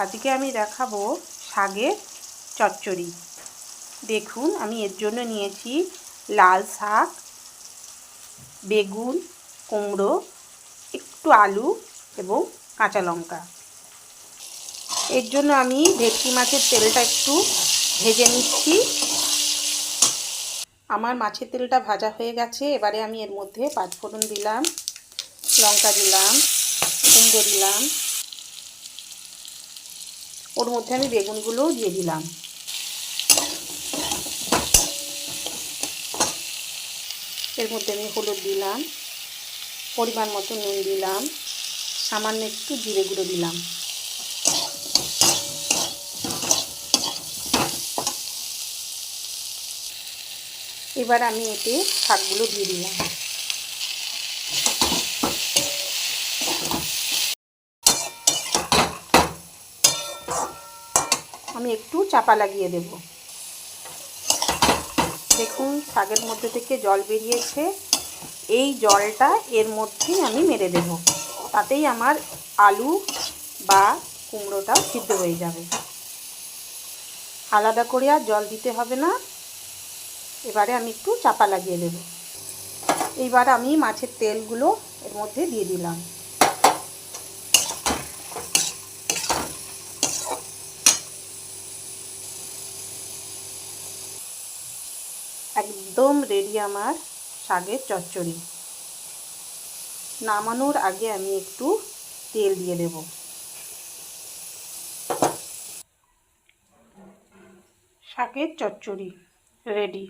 আজকে আমি দেখাবো শাকের চচ্চড়ি। দেখুন, আমি এর জন্য নিয়েছি লাল শাক, বেগুন, কুমড়ো, একটু আলু এবং কাঁচা লঙ্কা। এর জন্য আমি ভেটকি মাছের তেলটা একটু ভেজে নিচ্ছি। আমার মাছের তেলটা ভাজা হয়ে গেছে, এবারে আমি এর মধ্যে পাঁচফোড়ন দিলাম, লঙ্কা দিলাম, কুমড়ো দিলাম ওর মধ্যে আমি বেগুনগুলোও দিয়ে দিলাম। এর মধ্যে আমি হলুদ দিলাম, পরিমাণ মতো নুন দিলাম, সামান্য একটু জিরে গুঁড়ো দিলাম। এবার আমি এতে শাকগুলো দিয়ে দিলাম। আমি একটু চাপা লাগিয়ে দেব। দেখুন শাকের মধ্যে থেকে জল বেরিয়েছে। এই জলটা এর মধ্যেই আমি মেরে দেব। তাতেই আমার আলু বা কুমড়োটাও সিদ্ধ হয়ে যাবে। আলাদা করে আর জল দিতে হবে না। এবারে আমি একটু চাপা লাগিয়ে দেব। এইবার আমি মাছের তেলগুলো এর মধ্যে দিয়ে দিলাম। একদম রেডি আমার শাগের চচ্চড়ি। নামানোর আগে আমি একটু তেল দিয়ে দেব। শাকের চচ্চড়ি রেডি।